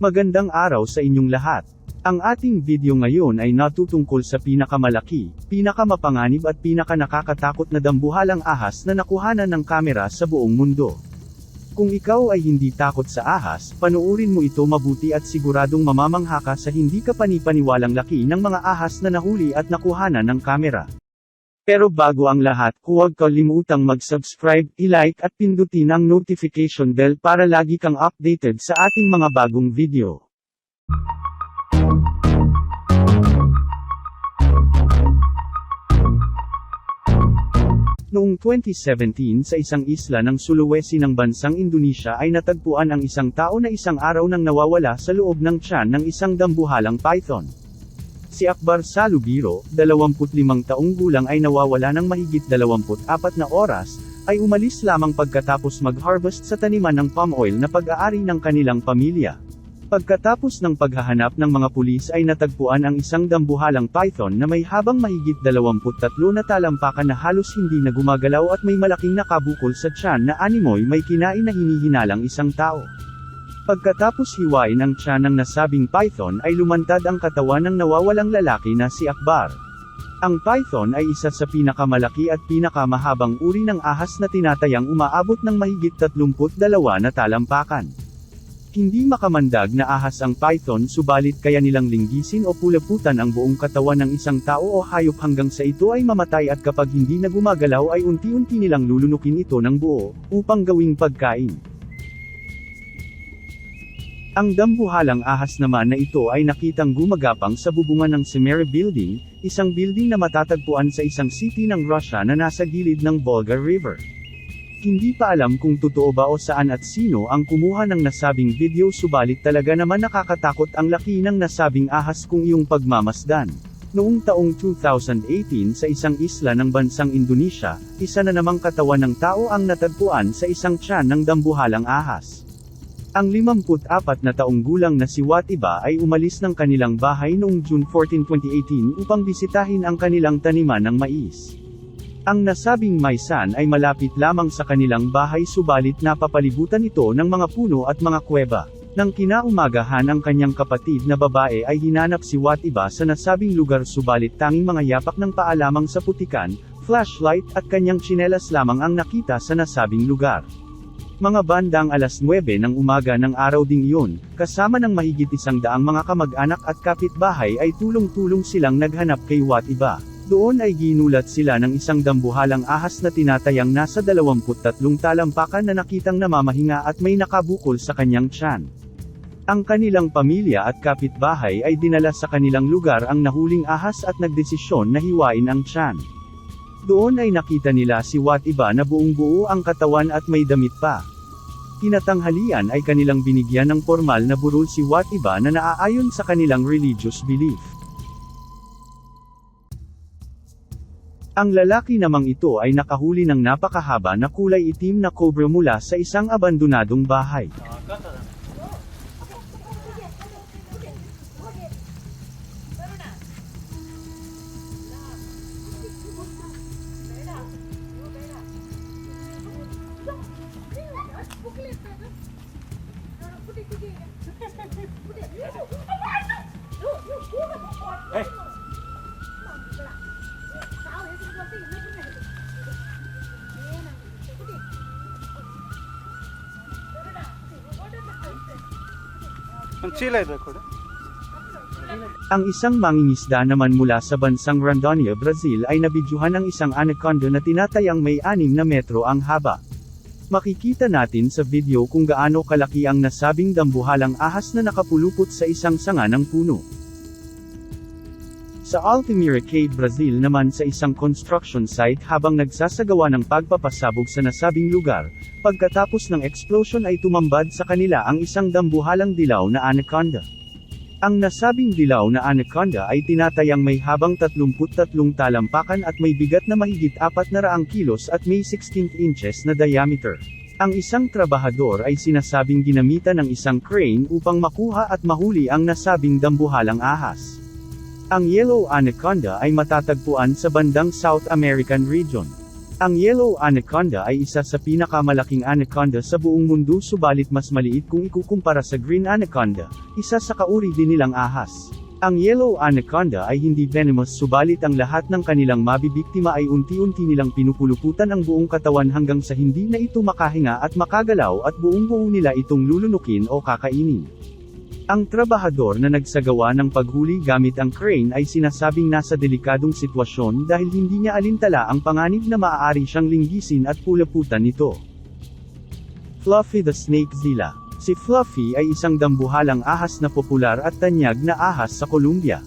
Magandang araw sa inyong lahat. Ang ating video ngayon ay natutungkol sa pinakamalaki, pinakamapanganib at pinakanakakatakot na dambuhalang ahas na nakuhanan ng kamera sa buong mundo. Kung ikaw ay hindi takot sa ahas, panuurin mo ito mabuti at siguradong mamamangha ka sa hindi ka panipaniwalang laki ng mga ahas na nahuli at nakuhanan ng kamera. Pero bago ang lahat, huwag kalimutang mag-subscribe, i-like at pindutin ang notification bell para lagi kang updated sa ating mga bagong video. Noong 2017 sa isang isla ng Sulawesi ng bansang Indonesia ay natagpuan ang isang tao na isang araw nang nawawala sa loob ng tiyan ng isang dambuhalang python. Si Akbar Salubiro, 25 taong gulang ay nawawala ng mahigit 24 na oras, ay umalis lamang pagkatapos mag-harvest sa taniman ng palm oil na pag-aari ng kanilang pamilya. Pagkatapos ng paghahanap ng mga pulis ay natagpuan ang isang dambuhalang python na may habang mahigit 23 na talampakan na halos hindi na gumagalaw at may malaking nakabukol sa tiyan na animoy may kinain na hinihinalang isang tao. Pagkatapos hiwain ang tiyan ng nasabing python ay lumantad ang katawan ng nawawalang lalaki na si Akbar. Ang python ay isa sa pinakamalaki at pinakamahabang uri ng ahas na tinatayang umaabot ng mahigit 32 na talampakan. Hindi makamandag na ahas ang python subalit kaya nilang linggisin o pulaputan ang buong katawan ng isang tao o hayop hanggang sa ito ay mamatay at kapag hindi na gumagalaw ay unti-unti nilang lulunukin ito ng buo, upang gawing pagkain. Ang dambuhalang ahas naman na ito ay nakitang gumagapang sa bubungan ng Semere Building, isang building na matatagpuan sa isang city ng Russia na nasa gilid ng Volga River. Hindi pa alam kung totoo ba o saan at sino ang kumuha ng nasabing video subalit talaga naman nakakatakot ang laki ng nasabing ahas kung iyong pagmamasdan. Noong taong 2018 sa isang isla ng bansang Indonesia, isa na namang katawan ng tao ang natagpuan sa isang tiyan ng dambuhalang ahas. Ang 54 na taong gulang na si Watiba ay umalis ng kanilang bahay noong June 14, 2018 upang bisitahin ang kanilang taniman ng mais. Ang nasabing maisan ay malapit lamang sa kanilang bahay subalit napapalibutan ito ng mga puno at mga kuweba. Nang kinaumagahan ang kanyang kapatid na babae ay hinanap si Watiba sa nasabing lugar subalit tanging mga yapak ng paa lamang sa putikan, flashlight at kanyang tsinelas lamang ang nakita sa nasabing lugar. Mga bandang alas 9 ng umaga ng araw ding iyon, kasama ng mahigit isang daang mga kamag-anak at kapitbahay ay tulong-tulong silang naghanap kay Watiba. Doon ay ginulat sila ng isang dambuhalang ahas na tinatayang nasa 23 talampakan na nakitang namamahinga at may nakabukol sa kanyang tiyan. Ang kanilang pamilya at kapitbahay ay dinala sa kanilang lugar ang nahuling ahas at nagdesisyon na hiwain ang tiyan. Doon ay nakita nila si Watiba na buong buo ang katawan at may damit pa. Tinatanghalian ay kanilang binigyan ng formal na burol si Watiba na naaayon sa kanilang religious belief. Ang lalaki namang ito ay nakahuli ng napakahaba na kulay itim na cobra mula sa isang abandonadong bahay. Hey. Ang chila ito ko. Ang isang mangingisda naman mula sa bansang Rondônia, Brazil ay nabidyuhan ng isang anaconda na tinatayang may 6 na metro ang haba. Makikita natin sa video kung gaano kalaki ang nasabing dambuhalang ahas na nakapulupot sa isang sanga ng puno. Sa Altamira Cave, Brazil naman sa isang construction site habang nagsasagawa ng pagpapasabog sa nasabing lugar, pagkatapos ng explosion ay tumambad sa kanila ang isang dambuhalang dilaw na anaconda. Ang nasabing dilaw na anaconda ay tinatayang may habang 33 talampakan at may bigat na mahigit 400 kilos at may 16 inches na diameter. Ang isang trabahador ay sinasabing ginamitan ng isang crane upang makuha at mahuli ang nasabing dambuhalang ahas. Ang yellow anaconda ay matatagpuan sa bandang South American region. Ang yellow anaconda ay isa sa pinakamalaking anaconda sa buong mundo subalit mas maliit kung ikukumpara sa green anaconda, isa sa kauri din nilang ahas. Ang yellow anaconda ay hindi venomous subalit ang lahat ng kanilang mabibiktima ay unti-unti nilang pinupuluputan ang buong katawan hanggang sa hindi na ito makahinga at makagalaw at buong-buo nila itong lulunukin o kakainin. Ang trabahador na nagsagawa ng paghuli gamit ang crane ay sinasabing nasa delikadong sitwasyon dahil hindi niya alintala ang panganib na maaari siyang linggisin at pulaputan nito. Fluffy the Snake Zilla Si Fluffy ay isang dambuhalang ahas na popular at tanyag na ahas sa Colombia.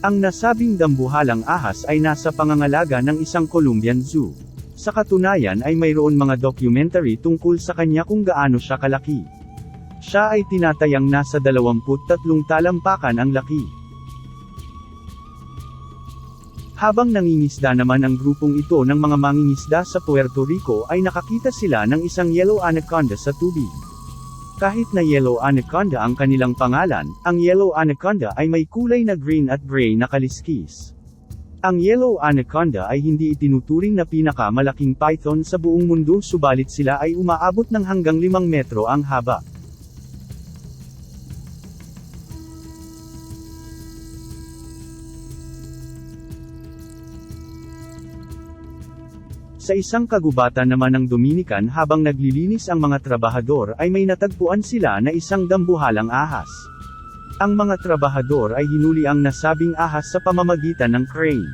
Ang nasabing dambuhalang ahas ay nasa pangangalaga ng isang Colombian zoo. Sa katunayan ay mayroon mga documentary tungkol sa kanya kung gaano siya kalaki. Siya ay tinatayang nasa 23 talampakan ang laki. Habang nangingisda naman ang grupong ito ng mga mangingisda sa Puerto Rico ay nakakita sila ng isang yellow anaconda sa tubig. Kahit na yellow anaconda ang kanilang pangalan, ang yellow anaconda ay may kulay na green at gray na kaliskis. Ang yellow anaconda ay hindi itinuturing na pinakamalaking python sa buong mundo subalit sila ay umaabot ng hanggang 5 metro ang haba. Sa isang kagubatan naman ng Dominican habang naglilinis ang mga trabahador ay may natagpuan sila na isang dambuhalang ahas. Ang mga trabahador ay hinuli ang nasabing ahas sa pamamagitan ng crane.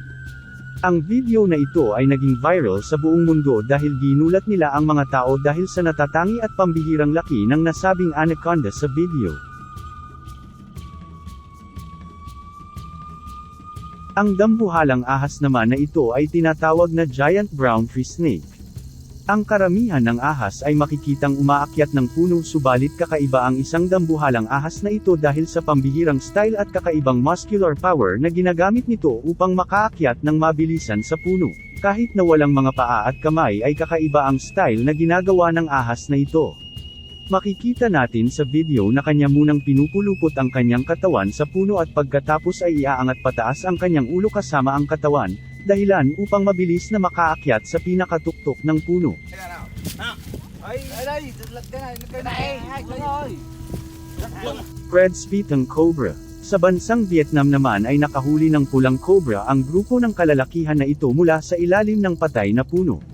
Ang video na ito ay naging viral sa buong mundo dahil ginulat nila ang mga tao dahil sa natatangi at pambihirang laki ng nasabing anaconda sa video. Ang dambuhalang ahas naman na ito ay tinatawag na giant brown tree snake. Ang karamihan ng ahas ay makikitang umaakyat ng puno subalit kakaiba ang isang dambuhalang ahas na ito dahil sa pambihirang style at kakaibang muscular power na ginagamit nito upang makaakyat ng mabilisan sa puno. Kahit na walang mga paa at kamay ay kakaiba ang style na ginagawa ng ahas na ito. Makikita natin sa video na kanya munang pinupulupot ang kanyang katawan sa puno at pagkatapos ay iaangat pataas ang kanyang ulo kasama ang katawan, dahilan upang mabilis na makaakyat sa pinakatuktok ng puno. Red Spitang Cobra Sa bansang Vietnam naman ay nakahuli ng pulang cobra ang grupo ng kalalakihan na ito mula sa ilalim ng patay na puno.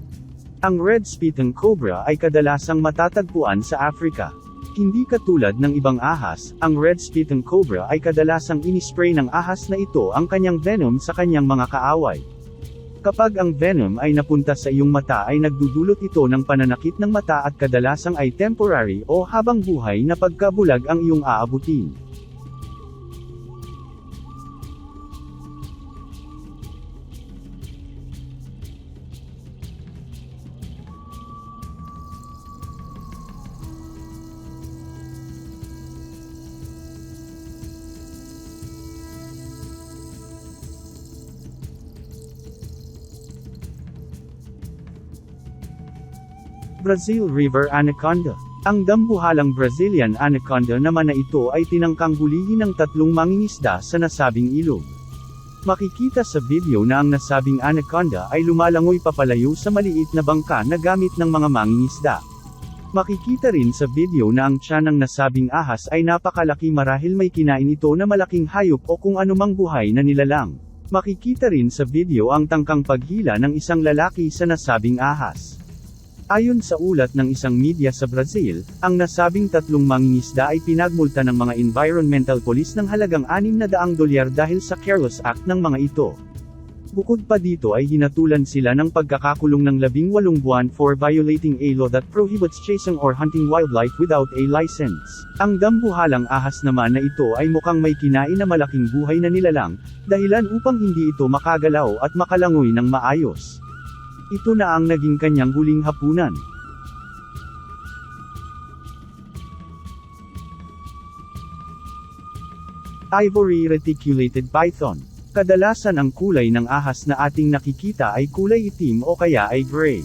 Ang red spitting cobra ay kadalasang matatagpuan sa Africa. Hindi katulad ng ibang ahas, ang red spitting cobra ay kadalasang inispray ng ahas na ito ang kanyang venom sa kanyang mga kaaway. Kapag ang venom ay napunta sa iyong mata ay nagdudulot ito ng pananakit ng mata at kadalasang ay temporary o habang buhay na pagkabulag ang iyong aabutin. Brazil River Anaconda. Ang dambuhalang Brazilian anaconda naman na ito ay tinangkang hulihin ng tatlong mangingisda sa nasabing ilog. Makikita sa video na ang nasabing anaconda ay lumalangoy papalayo sa maliit na bangka na gamit ng mga mangingisda. Makikita rin sa video na ang tiyan ng nasabing ahas ay napakalaki marahil may kinain ito na malaking hayop o kung anumang buhay na nilalang. Makikita rin sa video ang tangkang paghila ng isang lalaki sa nasabing ahas. Ayon sa ulat ng isang media sa Brazil, ang nasabing tatlong mangingisda ay pinagmulta ng mga environmental police ng halagang 600 dolyar dahil sa careless act ng mga ito. Bukod pa dito ay hinatulan sila ng pagkakakulong ng 18 buwan for violating a law that prohibits chasing or hunting wildlife without a license. Ang dambuhalang ahas naman na ito ay mukhang may kinain na malaking buhay na nilalang, dahilan upang hindi ito makagalaw at makalangoy ng maayos. Ito na ang naging kanyang huling hapunan. Ivory Reticulated Python Kadalasan ang kulay ng ahas na ating nakikita ay kulay itim o kaya ay gray.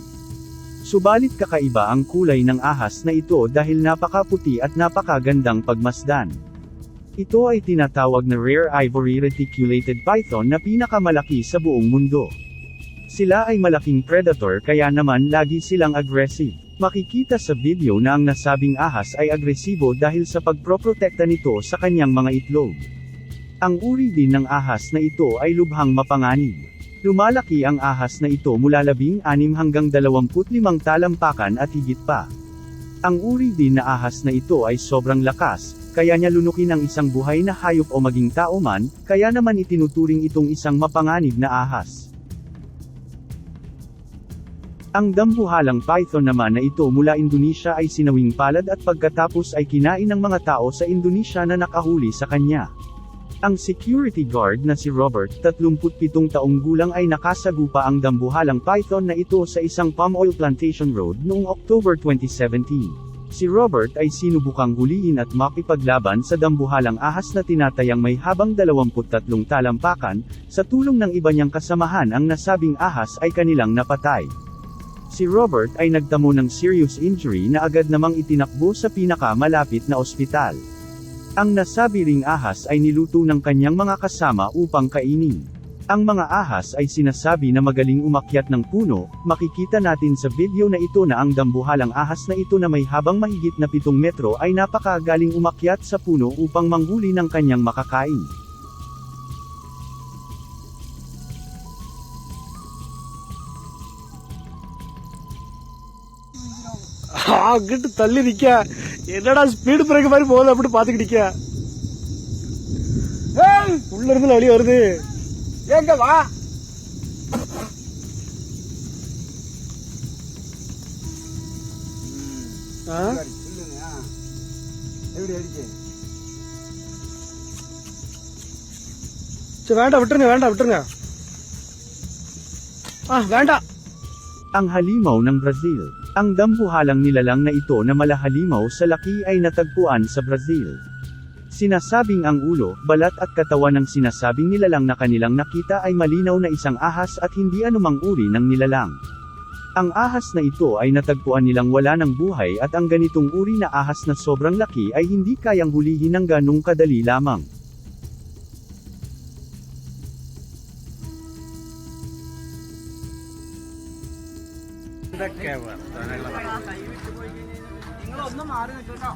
Subalit kakaiba ang kulay ng ahas na ito dahil napakaputi at napakagandang pagmasdan. Ito ay tinatawag na Rare Ivory Reticulated Python na pinakamalaki sa buong mundo. Sila ay malaking predator kaya naman lagi silang aggressive. Makikita sa video na ang nasabing ahas ay agresibo dahil sa pagproprotekta nito sa kanyang mga itlog. Ang uri din ng ahas na ito ay lubhang mapanganib. Lumalaki ang ahas na ito mula 16 hanggang 25 talampakan at higit pa. Ang uri din na ahas na ito ay sobrang lakas, kaya niya lunukin ang isang buhay na hayop o maging tao man, kaya naman itinuturing itong isang mapanganib na ahas. Ang dambuhalang python naman na ito mula Indonesia ay sinawing palad at pagkatapos ay kinain ng mga tao sa Indonesia na nakahuli sa kanya. Ang security guard na si Robert, 37 taong gulang ay nakasagupa ang dambuhalang python na ito sa isang palm oil plantation road noong October 2017. Si Robert ay sinubukang hulihin at makipaglaban sa dambuhalang ahas na tinatayang may habang 23 talampakan, sa tulong ng iba niyang kasamahan ang nasabing ahas ay kanilang napatay. Si Robert ay nagtamo ng serious injury na agad namang itinakbo sa pinakamalapit na ospital. Ang nasabi ring ahas ay niluto ng kanyang mga kasama upang kainin. Ang mga ahas ay sinasabi na magaling umakyat ng puno, makikita natin sa video na ito na ang dambuhalang ahas na ito na may habang mahigit na 7 metro ay napakagaling umakyat sa puno upang manghuli ng kanyang makakain. அங்கிட்டு தள்ளி நிக்க. என்னடா speed break மாதிரி போகுது அப்படி பாத்துக்கிட்டு நிக்க. உள்ள இருந்து வழி வருது. எங்க வா. எப்படி அடிச்சு சரி வேண்டாம் விட்டுருங்க வேண்டாம் விட்டுருங்க. ஆ வேண்டாம் Ang halimaw ng Brazil. Ang dambuhalang nilalang na ito na malahalimaw sa laki ay natagpuan sa Brazil. Sinasabing ang ulo, balat at katawan ng sinasabing nilalang na kanilang nakita ay malinaw na isang ahas at hindi anumang uri ng nilalang. Ang ahas na ito ay natagpuan nilang wala ng buhay at ang ganitong uri na ahas na sobrang laki ay hindi kayang hulihin ng ganong kadali lamang. നിങ്ങളൊന്നും മാറി നിൽക്കട്ടോ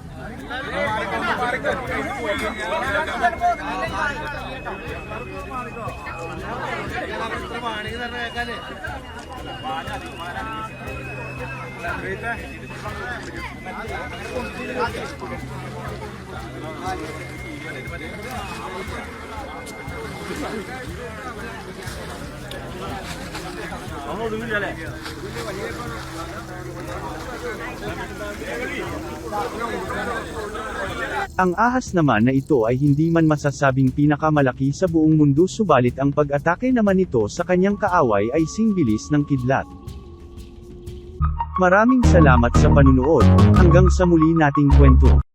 വാണിക തന്നെ കേൾക്കാല്ലേ Thank you. Ang ahas naman na ito ay hindi man masasabing pinakamalaki sa buong mundo subalit ang pag-atake naman nito sa kanyang kaaway ay singbilis ng kidlat. Maraming salamat sa panunood, hanggang sa muli nating kwento.